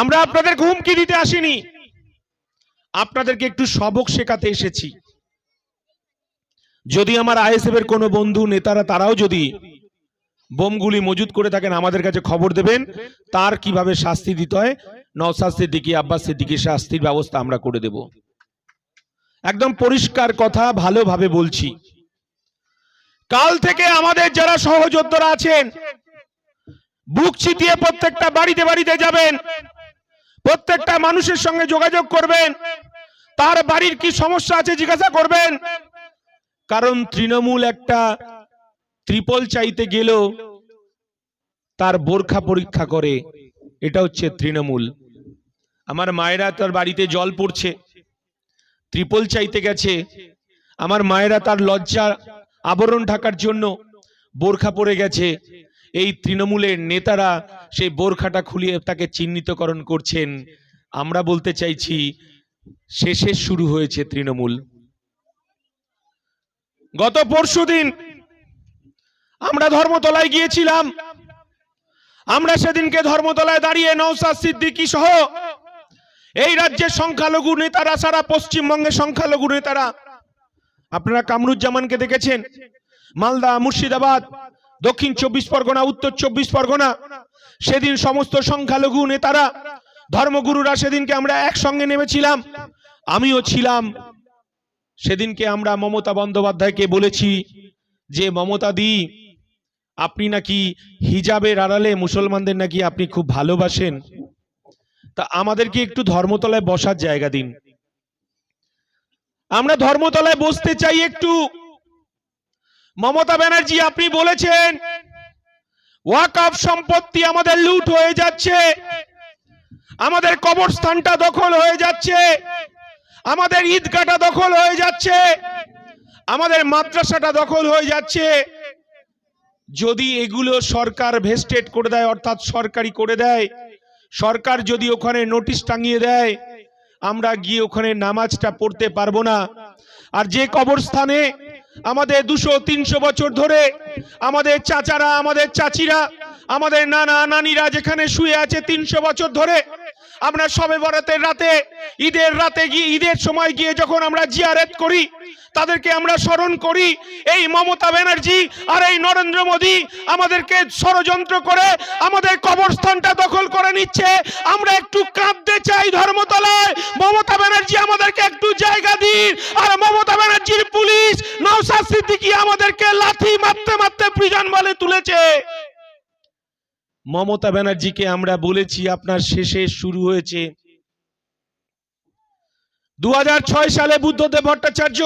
আমরা আপনাদের হুমকি দিতে আসিনি। আপনাদেরকে একটু সবক শেখাতে এসেছি। যদি আমার আইএসএফ এর কোনো বন্ধু, নেতারা, তারাও যদি বোমগুলি মজুদ করে থাকেন, আমাদের কাছে খবর দেবেন, তার কীভাবে শাস্তি দিতে হয় নওসাদ সিদ্দিকী, আব্বাস সিদ্দিকী শাস্তির ব্যবস্থা আমরা করে দেব। একদম পরিষ্কার কথা, ভালোভাবে বলছি। কাল থেকে আমাদের যারা সহযোদ্ধারা আছেন, বুক চিতিয়ে প্রত্যেকটা বাড়িতে বাড়িতে যাবেন। প্রত্যেকটা মানুষের সঙ্গে যোগাযোগ করবেন। তার বাড়ির কি সমস্যা আছে জিজ্ঞাসা করবেন। কারণ তৃণমূল একটা ত্রিপল চাইতে গেলেও তার বোরখা পরীক্ষা করে। এটা হচ্ছে তৃণমূল। আমার মায়েরা তার বাড়িতে জল পড়ছে। ত্রিপল চাইতে গেছে। আমার মায়েরা তার লজ্জা আবরণ ঢাকার জন্য বোরখা পরে গেছে। এই তৃণমূলের নেতারা সেই বোরখাটা খুলিয়ে তাকে চিহ্নিতকরণ করছেন। আমরা বলতে চাইছি, শেষে শুরু হয়েছে তৃণমূল। গত পরশুদিন আমরা ধর্মতলায় গিয়েছিলাম। আমরা সেদিনকে ধর্মতলায় দাঁড়িয়ে নৌসাদ সিদ্দিকী সহ এই রাজ্যের সংখ্যালঘু নেতারা, সারা পশ্চিমবঙ্গের সংখ্যালঘু নেতারা, আপনারা কামরুজ্জামানকে দেখেছেন? মালদা, মুর্শিদাবাদ দক্ষিণ চব্বিশ পরগনা, উত্তর চব্বিশ পরগনা। সেদিন সমস্ত সংখ্যালঘু নেতারা, ধর্মগুরুরা সেদিনকে আমরা একসঙ্গে নেমেছিলাম। আমিও ছিলাম। সেদিনকে আমরা মমতা বন্দ্যোপাধ্যায়কে বলেছি যে, মমতা দি, আপনি নাকি হিজাবের আড়ালে মুসলমানদের নাকি আপনি খুব ভালোবাসেন? তা আমাদেরকে একটু ধর্মতলায় বসার জায়গা দিন। আমরা ধর্মতলায় বসতে চাই একটু। মমতা ব্যানার্জি, আপনি বলেছেন ওয়াকফ সম্পত্তি আমাদের লুট হয়ে যাচ্ছে, আমাদের কবরস্থানটা দখল হয়ে যাচ্ছে, আমাদের ঈদগাটা দখল হয়ে যাচ্ছে, আমাদের মাদ্রাসাটা দখল হয়ে যাচ্ছে। যদি এগুলো সরকার ভেস্টেড করে দেয়, অর্থাৎ সরকারি করে দেয়, সরকার যদি ওখানে নোটিশ টাঙিয়ে দেয়, আমরা গিয়ে ওখানে নামাজটা পড়তে পারব না। আর যে কবরস্থানে আমাদের দুশো তিনশো বছর ধরে আমাদের চাচারা, আমাদের চাচিরা, আমাদের নানা নানিরা যেখানে শুয়ে আছে তিনশো বছর ধরে, আমরা সবে বরাতের রাতে, ঈদের রাতে গিয়ে, ঈদের সময় গিয়ে যখন আমরা জিয়ারেত করি, তাদেরকে আমরা স্মরণ করি, এই মমতা ব্যানার্জি আর এই নরেন্দ্র মোদী আমাদেরকে ষড়যন্ত্র করে আমাদের কবরস্থানটা দখল করে নিচ্ছে। আমরা একটু কাঁদতে চাই ধর্মতলায়। মমতা ব্যানার্জি আমাদেরকে একটু জায়গা দিন। আর মমতা ব্যানার্জির নওসাদ সিদ্দিকী আমাদেরকে লাথি মারতে মারতে প্রিজন বলে তুলেছে? মমতা ব্যানার্জিকে আমরা বলেছি, আপনার শেষে শুরু হয়েছে। দু সালে বুদ্ধদেব ভট্টাচার্য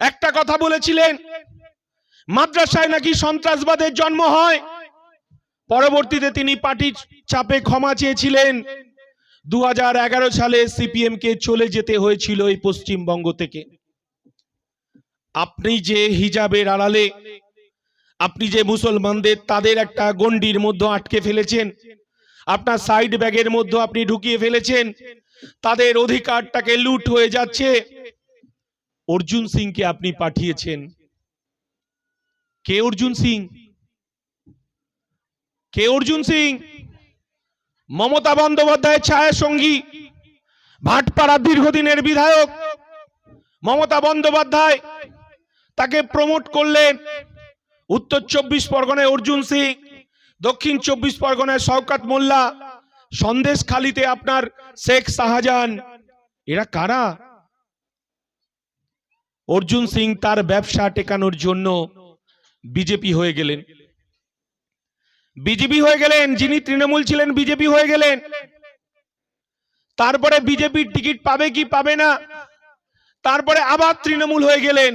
একটা কথা বলেছিলেন, মাদ্রাসায় নাকি সন্ত্রাসবাদের জন্ম হয়? পরবর্তীতে তিনি পার্টির চাপে ক্ষমা চেয়েছিলেন। দু হাজার এগারো সালে সিপিএম কে চলে যেতে হয়েছিল এই পশ্চিমবঙ্গ থেকে। আপনি যে হিজাবের আড়ালে, আপনি যে মুসলমানদের তাদের একটা গন্ডির মধ্যে আটকে ফেলেছেন, আপনার সাইড ব্যাগের মধ্যে আপনি ঢুকিয়ে ফেলেছেন, তাদের অধিকারটাকে লুট হয়ে যাচ্ছে, অর্জুন সিংকে আপনি পাঠিয়েছেন। কে অর্জুন সিং? কে অর্জুন সিং? মমতা বন্দ্যোপাধ্যায়ের ছায়া সঙ্গী ভাটপাড়া দীর্ঘদিনের বিধায়ক, মমতা বন্দ্যোপাধ্যায়। তাকে প্রমোট করলেন উত্তর চব্বিশ পরগনায় অর্জুন সিং, দক্ষিণ চব্বিশ পরগনায় শওকাত মোল্লা, সন্দেশ খালিতে আপনার শেখ শাহজাহান। এরা কারা? অর্জুন সিং তার ব্যবসা টেকানোর জন্য বিজেপি হয়ে গেলেন। বিজেপি হয়ে গেলেন, যিনি তৃণমূল ছিলেন, বিজেপি হয়ে গেলেন। তারপরে বিজেপির টিকিট পাবে কি পাবে না? তারপরে আবার তৃণমূল হয়ে গেলেন।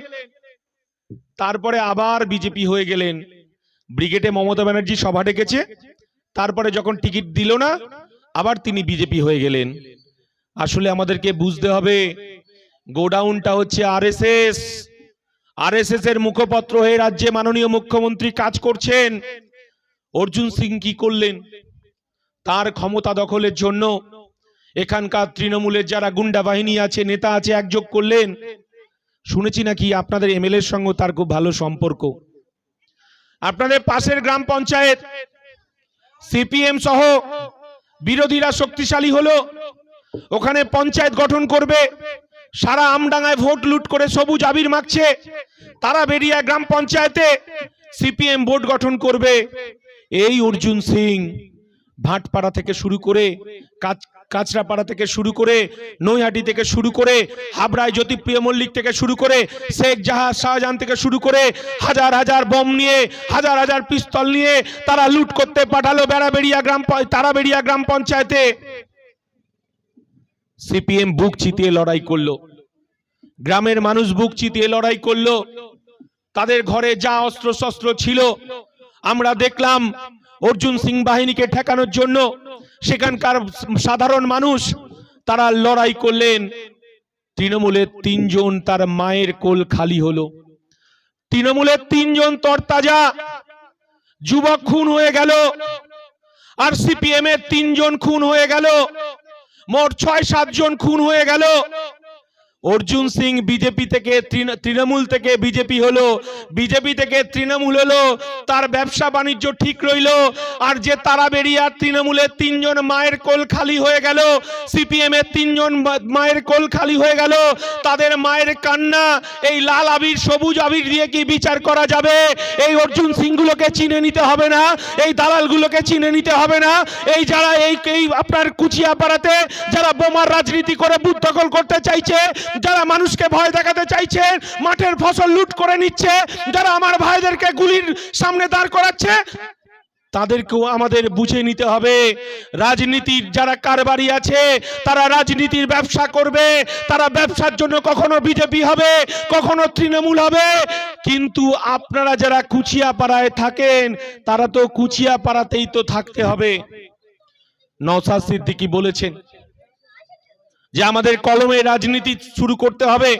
তারপরে আবার বিজেপি হয়ে গেলেন। ব্রিগেডে মমতা ব্যানার্জি সভা ডেকেছে। তারপরে যখন টিকিট দিল না, আবার তিনি বিজেপি হয়ে গেলেন। আসলে আমাদেরকে বুঝতে হবে, গোডাউনটা হচ্ছে আরএসএস। আরএসএস এর মুখপত্র হয়ে রাজ্যে মাননীয় মুখ্যমন্ত্রী কাজ করছেন। অর্জুন সিং কি করলেন? তার ক্ষমতা দখলের জন্য এখানকার তৃণমূলের যারা গুন্ডা বাহিনী আছে, নেতা আছে, একযোগ করলেন। শুনেছি নাকি আপনাদের এমএলএর সঙ্গে তার খুব ভালো সম্পর্ক। আপনাদের পাশের গ্রাম পঞ্চায়েত, সিপিএম সহ বিরোধীরা শক্তিশালী হলো। ওখানে পঞ্চায়েত গঠন করবে, সারা আমডাঙ্গায় ভোট লুট করে সবুজ আবির মাখছে। তারা বেরিয়া গ্রাম পঞ্চায়েতে সিপিএম ভোট গঠন করবে। এই অর্জুন সিং ভাটপাড়া থেকে শুরু করে কাচ- কাঁচরাপাড়া থেকে শুরু করে নৈহাটি থেকে শুরু করে হাবড়ায় জ্যোতিপ্রিয় মল্লিক থেকে শুরু করে শেখ জাহাজ শাহজাহান থেকে শুরু করে হাজার হাজার বোম নিয়ে, হাজার হাজার পিস্তল নিয়ে তারা লুট করতে পাঠালো বেড়াবেড়িয়া গ্রাম তারাবেড়িয়া গ্রাম পঞ্চায়েতে। সিপিএম বুক চিতিয়ে লড়াই করল। গ্রামের মানুষ বুক চিতিয়ে লড়াই করল। তাদের ঘরে যা অস্ত্র শস্ত্র ছিল, আমরা দেখলাম অর্জুন সিং বাহিনীকে ঠেকানোর জন্য সেখানকার সাধারণ মানুষ, তারা লড়াই করলেন। তৃণমূলের তিনজন তার মায়ের কোল খালি হলো। তৃণমূলের তিনজন তরতাজা, যুবক খুন হয়ে গেল। আর সিপিএম এর তিনজন খুন হয়ে গেল। মোট ছয় সাতজন খুন হয়ে গেল। অর্জুন সিং বিজেপি থেকে তৃণমূল থেকে বিজেপি হলো। বিজেপি থেকে তৃণমূল হলো। তার ব্যবসা বাণিজ্য ঠিক রইল। আর যে তারা বেরিয়ে তৃণমূলের তিনজন মায়ের কোল খালি হয়ে গেল, সিপিএম এর তিনজন মায়ের কোল খালি হয়ে গেল, তাদের মায়ের কান্না, এই লাল আবির, সবুজ আবির দিয়ে কি বিচার করা যাবে? এই অর্জুন সিং গুলোকে চিনে নিতে হবে না, এই দালালগুলোকে চিনে নিতে হবে না, এই যারা এই আপনার কুচিয়াপাড়াতে যারা বোমার রাজনীতি করে দখল করতে চাইছে যারা মানুষকে ভয় দেখাতে চাইছে মাঠের ফসল লুট করে নিচ্ছে, যারা আমার ভাইদেরকে গুলির সামনে দাঁড় করাচ্ছে, তাদেরকেও আমাদের বুঝে নিতে হবে। রাজনীতির যারা কারবারি আছে, তারা রাজনীতির ব্যবসা করবে, তারা ব্যবসার জন্য কখনো বিজেপি হবে, কখনো তৃণমূল হবে। কিন্তু আপনারা যারা কুচিয়াপাড়ায় থাকেন, তারা তো কুচিয়াপাড়াতেই তো থাকতে হবে। নওসাদ সিদ্দিকি বলেছেন যে আমাদের কলমে রাজনীতি শুরু করতে হবে।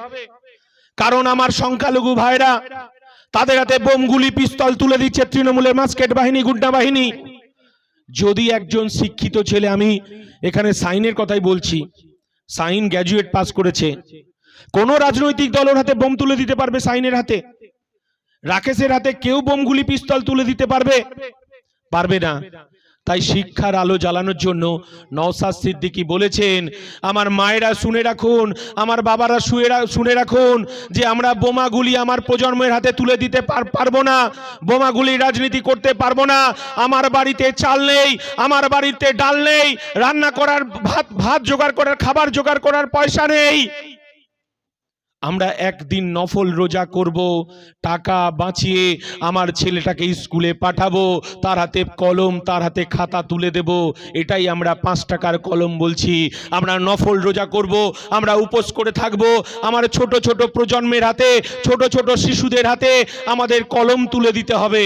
কারণ আমার সংখ্যালঘু ভাইরা, তাদের হাতে বোমগুলি পিস্তল তুলে দিচ্ছে তৃণমূলের মাস্কেট বাহিনী, গুড্ডা বাহিনী। যদি একজন শিক্ষিত ছেলে আমি এখানে সাইনের কথাই বলছি, সাইন গ্র্যাজুয়েট পাস করেছে, কোন রাজনৈতিক দলের হাতে বোম তুলে দিতে পারবে সাইনের হাতে? রাকেশের হাতে কেউ বোমগুলি পিস্তল তুলে দিতে পারবে? পারবে না। তাই শিক্ষার আলো জ্বালানোর জন্য নওসাদ সিদ্দিকি বলেছেন, আমার মায়েরা শুনে রাখুন, আমার বাবারা শুয়ে শুনে রাখুন যে আমরা বোমাগুলি আমার প্রজন্মের হাতে তুলে দিতে পার- পারব না, বোমাগুলি রাজনীতি করতে পারব না, আমার বাড়িতে চাল নেই, আমার বাড়িতে ডাল নেই, রান্না করার ভাত ভাত জোগাড় করার, খাবার জোগাড় করার পয়সা নেই। আমরা একদিন নফল রোজা করব, টাকা বাঁচিয়ে আমার ছেলেটাকে স্কুলে পাঠাবো, তার হাতে কলম, তার হাতে খাতা তুলে দেব, এটাই আমরা পাঁচ টাকার কলম বলছি। আমরা নফল রোজা করব, আমরা উপোস করে থাকব, আমার ছোট ছোট প্রজন্মের হাতে, ছোট ছোট শিশুদের হাতে আমাদের কলম তুলে দিতে হবে।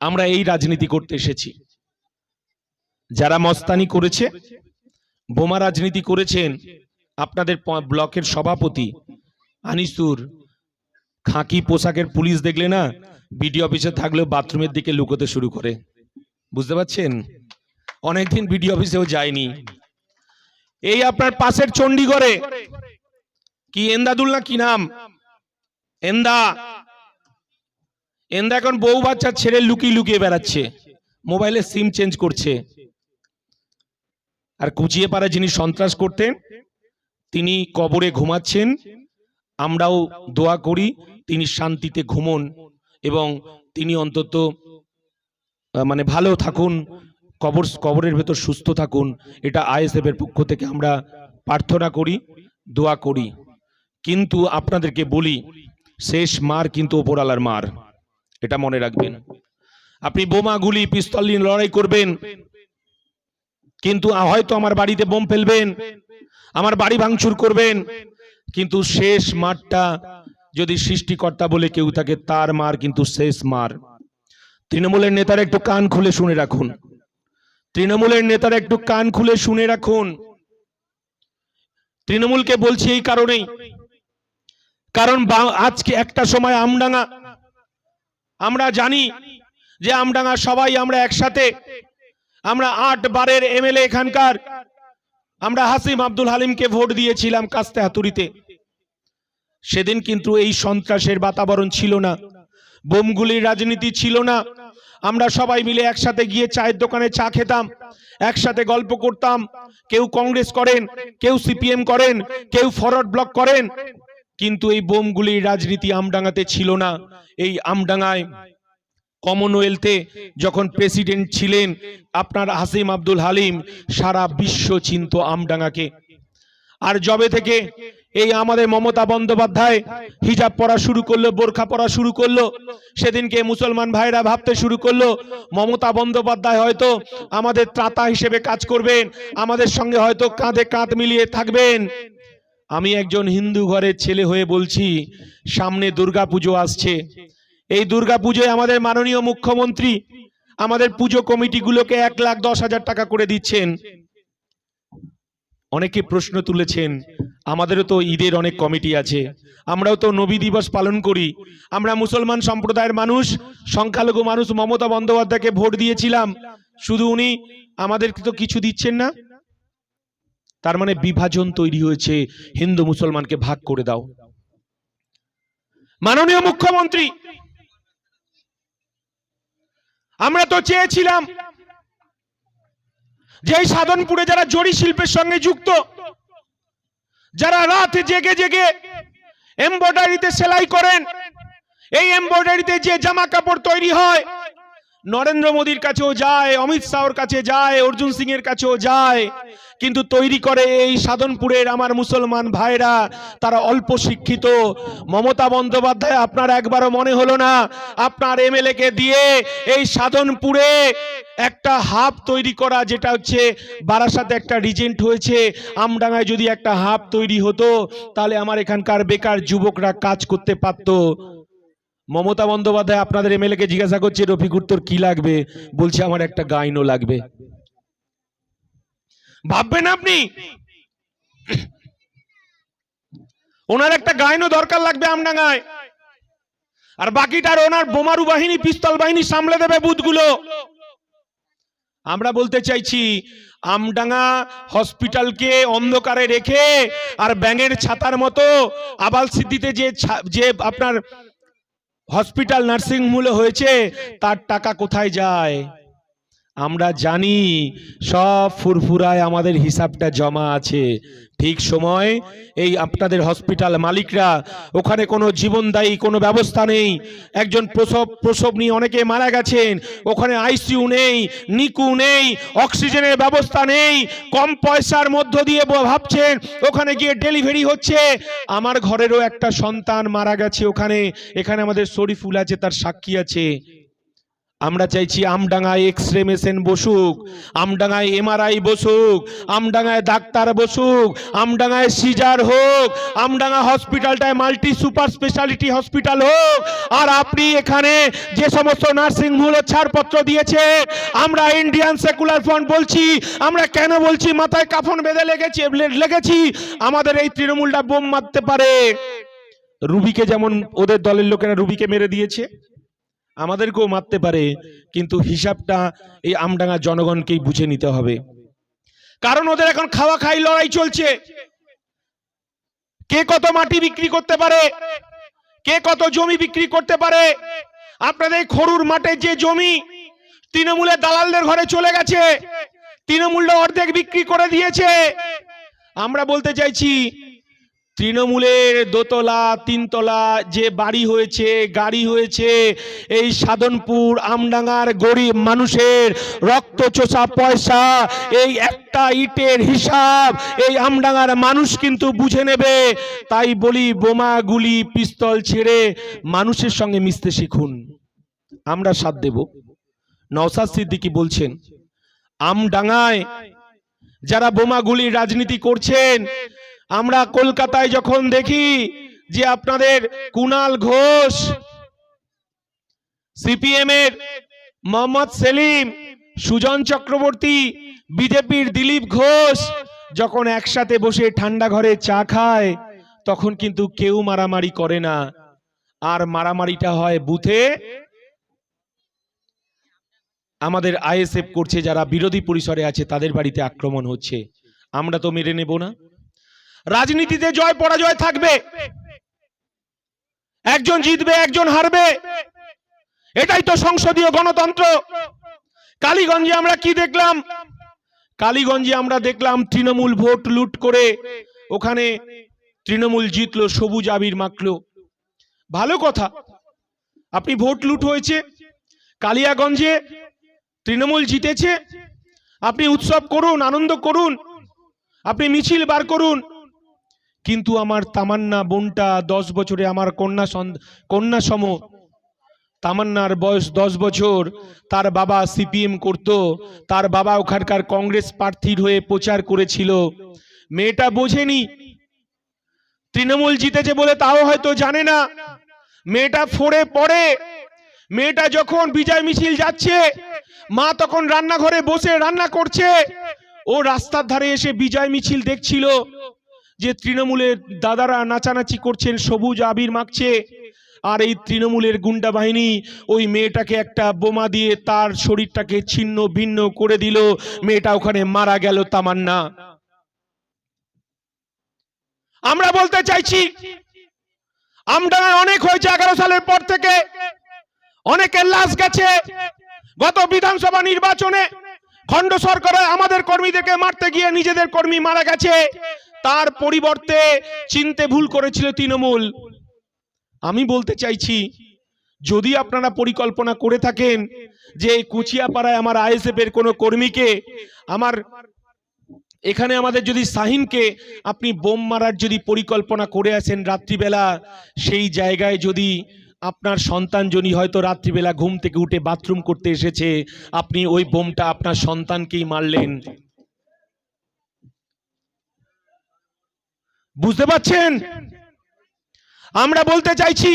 আমরা এই রাজনীতি করতে এসেছি। যারা মস্তানি করেছে, বোমা রাজনীতি করেছেন আপনাদের ব্লকের সভাপতি আনিসুর। খাঁকি পোশাকের পুলিশ দেখলে না বিডি অফিসে থাকলেও বাথরুমের দিকে লুকোতে শুরু করে। বুঝতে পারছেন? অনেকদিন বিডি অফিসেও যায়নি। এই আপনার পাশের চণ্ডীগড়ে কি এন্দাদুল না কি নাম? এন্দা। এন্দা এখন বউ বাচ্চা ছেড়ে লুকিয়ে লুকিয়ে বেড়াচ্ছে। মোবাইলে সিম চেঞ্জ করছে। আর কুচিয়ে পাড়া যিনি সন্ত্রাস করতেন তিনি কবরে ঘুমাচ্ছেন, আমরাও দোয়া করি, তিনি শান্তিতে ঘুমন এবং তিনি অন্তত মানে ভালো থাকুন, কবর, কবরের ভেতর সুস্থ থাকুন, এটা আইএসএফ এর পক্ষ থেকে আমরা প্রার্থনা করি, দোয়া করি। কিন্তু আপনাদেরকে বলি, শেষ মার কিন্তু ওপরালার মার, এটা মনে রাখবেন। আপনি বোমা গুলি, পিস্তল নিয়ে লড়াই করবেন, কিন্তু হয়তো আমার বাড়িতে বোম ফেলবেন আমার বাড়ি ভাঙচুর করবেন। কিন্তু শেষ মারটা যদি সৃষ্টিকর্তা বলে কেউ থাকে, তার মার কিন্তু শেষ মার। তৃণমূলের নেতারা একটু কান খুলে শুনে রাখুন। তৃণমূলের নেতারা একটু কান খুলে শুনে রাখুন। তৃণমূলকে বলছি এই কারণেই। কারণ আজকে একটা সময় আমডাঙ্গা, আমরা জানি যে আমডাঙ্গা সবাই আমরা একসাথে। আমরা আট বারের এমএলএ এখানকার। আমরা হাসিম আব্দুল হালিমকে ভোট দিয়েছিলাম কাস্তে হাতুরিতে সেদিন কিন্তু এই সন্ত্রাসের বাতাবরণ ছিল না। বোমগুলির রাজনীতি ছিল না। আমরা সবাই মিলে একসাথে গিয়ে চায়ের দোকানে চা খেতাম, একসাথে গল্প করতাম। কেউ কংগ্রেস করেন, কেউ সিপিএম করেন, কেউ ফরওয়ার্ড ব্লক করেন। কিন্তু এই বোমগুলির রাজনীতি আমডাঙ্গাতে ছিল না। এই আমডাঙ্গায় কমনওয়েলথে যখন প্রেসিডেন্ট ছিলেন, আপনার হাসিম আব্দুল হালিম সারা বিশ্ব চিনত আমডাঙ্গাকে। আর জবে থেকে এই আমাদের মমতা বন্দ্যোপাধ্যায় হিজাব পড়া শুরু করল, বোরখা পড়া শুরু করল, সেদিনকে মুসলমান ভাইরা ভাবতে শুরু করল, মমতা বন্দ্যোপাধ্যায় হয়তো আমাদের ত্রাতা হিসেবে কাজ করবেন, আমাদের সঙ্গে হয়তো কাঁধে কাঁধ মিলিয়ে থাকবেন। আমি একজন হিন্দু ঘরের ছেলে হয়ে বলছি, সামনে দুর্গাপুজো আসছে। এই দুর্গাপুজোয় আমাদের মাননীয় মুখ্যমন্ত্রী আমাদের পুজো কমিটিগুলোকে এক লাখ দশ হাজার টাকা করে দিচ্ছেন। অনেকে প্রশ্ন তুলেছেন, আমাদেরও তো ঈদের অনেক কমিটি আছে, আমরাও তো নবী দিবস পালন করি। আমরা মুসলমান সম্প্রদায়ের মানুষ, সংখ্যালঘু মানুষ মমতা বন্দ্যোপাধ্যায়কে ভোট দিয়েছিলাম, শুধু উনি আমাদেরকে তো কিছু দিচ্ছেন না। তার মানে বিভাজন তৈরি হয়েছে, হিন্দু মুসলমানকে ভাগ করে দাও। মাননীয় মুখ্যমন্ত্রী আমরা তো চেয়েছিলাম যে এই সাধনপুরে যারা জড়ি শিল্পের সঙ্গে যুক্ত, যারা রাত জেগে জেগে এমব্রয়ডারিতে সেলাই করেন, এই এমব্রয়ডারিতে যে জামা কাপড় তৈরি হয় নরেন্দ্র মোদীর কাছেও যায়, অমিত শাহর কাছে যায়, অর্জুন সিং এর কাছেও যায়। কিন্তু তৈরি করে এই সাধনপুরের আমার মুসলমান ভাইরা, তারা অল্প শিক্ষিত। মমতা বন্দ্যোপাধ্যায়, আপনার একবারও মনে হলো না, আপনার এমএলএ কে দিয়ে এই সাধনপুরে একটা হাব তৈরি করা, যেটা হচ্ছে বারাসাতে একটা রিজেন্ট হয়েছে, আমডাঙ্গায় যদি একটা হাব তৈরি হতো, তাহলে আমার এখানকার বেকার যুবকরা কাজ করতে পারতো। মমতা বন্দ্যোপাধ্যায় আপনাদের এমএলএ কে জিজ্ঞাসা করছে রফিকুর তোর কি লাগবে? বলছে, আমার একটা গাইনও লাগবে। ভাববেন আপনি? ওনার একটা গাইনও দরকার লাগবে আমডাঙ্গায়। আর বাকিটার ওনার বোমারু বাহিনী, পিস্তল বাহিনী সামলে দেবে বুথগুলো। আমরা বলতে চাইছি, আমডাঙ্গা হসপিটালকে অন্ধকারে রেখে আর ব্যাঙের ছাতার মতো আবাল সিদ্ধিতে যে যে আপনার হসপিটাল নার্সিং হোমে হয়েছে তার টাকা কোথায় যায়? আমরা জানি সব ফুরফুরায় আমাদের হিসাবটা জমা আছে। ঠিক সময় এই আপনাদের হসপিটাল মালিকরা, ওখানে কোনো জীবনদায়ী কোনো ব্যবস্থা নেই। একজন প্রসব প্রসব নিয়ে অনেকে মারা গেছেন, ওখানে আইসিইউ নেই, নিকু নেই, অক্সিজেনের ব্যবস্থা নেই, কম পয়সার মধ্য দিয়ে ভাবছেন, ওখানে গিয়ে ডেলিভারি হচ্ছে। আমার ঘরেরও একটা সন্তান মারা গেছে ওখানে, এখানে আমাদের শরীফুল আছে, তার সাক্ষী আছে। আমরা চাইছি আমডাঙ্গায় এক্স রে মেশিন বসুক, আমডাঙ্গায় এমআরআই বসুক, আমডাঙ্গায় ডাক্তার বসুক, আমডাঙ্গায় সিজার হোক, আমডাঙ্গা হসপিটালটায় মাল্টি সুপার স্পেশালিটি হসপিটাল হোক, আর আপনি এখানে যে সমস্ত নার্সিং হোম ছাড়পত্র দিয়েছে, আমরা ইন্ডিয়ান সেকুলার ফ্রন্ট বলছি, আমরা কেন বলছি, মাথায় কাফন বেঁধে লেগেছি লেগেছি, আমাদের এই তৃণমূলটা বোম মারতে পারে। রুবিকে যেমন ওদের দলের লোকেরা রুবিকে মেরে দিয়েছে আমাদেরকেও মারতে পারে, কিন্তু হিসাবটা এই আমডাঙ্গা জনগণকেই বুঝে নিতে হবে। কারণ ওদের এখন খাওয়া খাই লড়াই চলছে। কে কত মাটি বিক্রি করতে পারে? কে কত জমি বিক্রি করতে পারে? আপনাদের খরুর মাঠে যে জমি তৃণমূলের দালালদের ঘরে চলে গেছে, তৃণমূলটা অর্ধেক বিক্রি করে দিয়েছে। আমরা বলতে চাইছি তৃণমূলের দোতলা, তিনতলা যে বাড়ি হয়েছে, গাড়ি হয়েছে, এই সাধনপুর, আমডাঙ্গার গরিব মানুষের রক্ত চোষা পয়সা, এই একটা ইটের হিসাব, এই আমডাঙ্গার মানুষ কিন্তু বুঝে নেবে। তাই বলি, বোমা, গুলি, পিস্তল ছেড়ে মানুষের সঙ্গে মিশতে শিখুন। আমরা সাথ দেব। নওসাদ সিদ্দিকি বলছেন, আমডাঙ্গায় যারা বোমাগুলির রাজনীতি করছেন আমরা কলকাতায় যখন দেখি যে আপনাদের কুনাল ঘোষ সিপিএম এর মোহাম্মদ সেলিম, সুজন চক্রবর্তী, বিজেপির দিলীপ ঘোষ যখন একসাথে বসে ঠান্ডা ঘরে চা খায়, তখন কিন্তু কেউ মারামারি করে না। আর মারামারিটা হয় বুথে। আমাদের আইএসএফ করছে, যারা বিরোধী পরিসরে আছে, তাদের বাড়িতে আক্রমণ হচ্ছে। আমরা তো মেরে নেব না। রাজনীতিতে জয়, পরাজয় থাকবে। একজন জিতবে, একজন হারবে। এটাই তো সংসদীয় গণতন্ত্র। কালীগঞ্জে আমরা কি দেখলাম? কালীগঞ্জে আমরা দেখলাম তৃণমূল ভোট লুট করে ওখানে তৃণমূল জিতলো, সবুজ আবির মাখলো। ভালো কথা। আপনি ভোট লুট হয়েছে, কালিয়াগঞ্জে তৃণমূল জিতেছে। আপনি উৎসব করুন, আনন্দ করুন। আপনি মিছিল বার করুন। কিন্তু আমার তামান্না বোনটা দশ বছরে আমার কন্যা কন্যা সম তামান্নার বয়স দশ বছর। তার বাবা সিপিএম করত। তার বাবা ওখানকার কংগ্রেস প্রার্থীর হয়ে প্রচার করেছিল। মেয়েটা বোঝেনি। তৃণমূল জিতেছে বলে তাও হয়তো জানে না। মেয়েটা ফোরে পড়ে। মেয়েটা যখন বিজয় মিছিল যাচ্ছে, মা তখন রান্নাঘরে বসে রান্না করছে। ও রাস্তার ধারে এসে বিজয় মিছিল দেখছিল। যে তৃণমূলের দাদারা নাচানাচি করছেন, সবুজ আবির মাখছে, আর এই তৃণমূলের গুন্ডা বাহিনী ওই মেয়েটাকে একটা বোমা দিয়ে তার শরীরটাকে ছিন্ন ভিন্ন করে দিল। মেয়েটা ওখানে মারা গেল, তামান্না। আমরা বলতে চাইছি, আমরা অনেক হয়েছে এগারো সালের পর থেকে। অনেকের লাশ গেছে। গত বিধানসভা নির্বাচনে খণ্ড সরকারে আমাদের কর্মীদেরকে মারতে গিয়ে নিজেদের কর্মী মারা গেছে। তার পরিবর্তে চিনতে ভুল করেছিল তৃণমূল। আমি বলতে চাইছি, যদি আপনারা পরিকল্পনা করে থাকেন যে এই কুচিয়াপাড়ায় আমার আইএসএফ এর কোনো কর্মীকে, আমার এখানে আমাদের যদি শাহিনকে আপনি বোম মারার যদি পরিকল্পনা করে আসেন রাত্রিবেলা, সেই জায়গায় যদি আপনার সন্তান যদি হয়তো রাত্রিবেলা ঘুম থেকে উঠে বাথরুম করতে এসেছে, আপনি ওই বোমটা আপনার সন্তানকেই মারলেন। বুঝতে পাচ্ছেন আমরা বলতে চাইছি,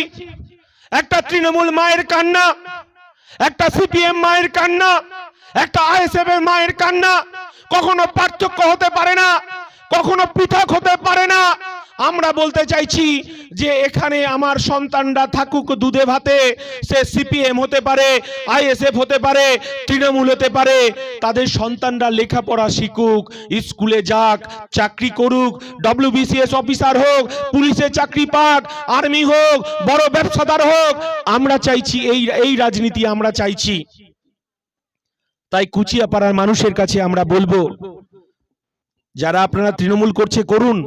একটা তৃণমূল মায়ের কান্না, একটা সিপিএম মায়ের কান্না, একটা আইএসএফ এর মায়ের কান্না, কখনো পার্থক্য হতে পারে না, কখনো পৃথক হতে পারে না। আমরা বলতে চাইছি যে এখানে আমার সন্তানরা থাকুক দুধে ভাতে, সে সিপিএম হতে পারে, আইএসএফ হতে পারে, তৃণমূল হতে পারে, তাদের সন্তানরা লেখাপড়া শিখুক, স্কুলে যাক, চাকরি করুক ডব্লিউবিসিএস অফিসার হোক, পুলিশে চাকরি পাক আর্মি হোক, বড় ব্যবসাদার হোক, আমরা চাইছি এই এই রাজনীতি আমরা চাইছি। তাই কুচিয়াপাড়ার মানুষের কাছে আমরা বলব, যারা আপনারা তৃণমূল করছে, করুন।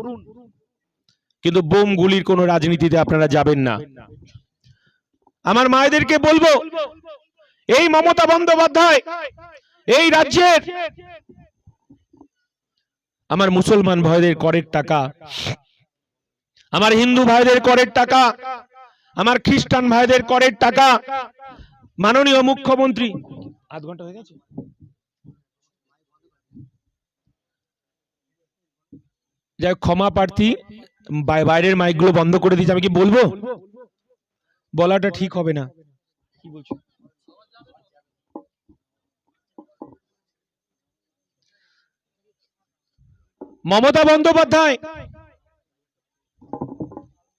কিন্তু বোম গুলির কোনো রাজনীতিতে আপনারা যাবেন না। আমার মায়েদেরকে বলব, এই মমতা বন্দ্যোপাধ্যায়, এই রাজ্যের আমার মুসলমান ভাইদের করের টাকা, আমার হিন্দু ভাইদের করের টাকা, আমার খ্রিস্টান ভাইদের করের টাকা, মাননীয় মুখ্যমন্ত্রী। আধ ঘণ্টা হয়ে গেছে? যাই ক্ষমা প্রার্থী বাইরের মাইকগুলো বন্ধ করে দিয়েছে আমি কি বলব? বলাটা ঠিক হবে না। কি বলছো? মমতা বন্দ্যোপাধ্যায়!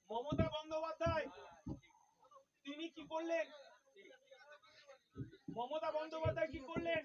মমতা বন্দ্যোপাধ্যায়! তিনি কি করলেন? মমতা বন্দ্যোপাধ্যায় কি করলেন?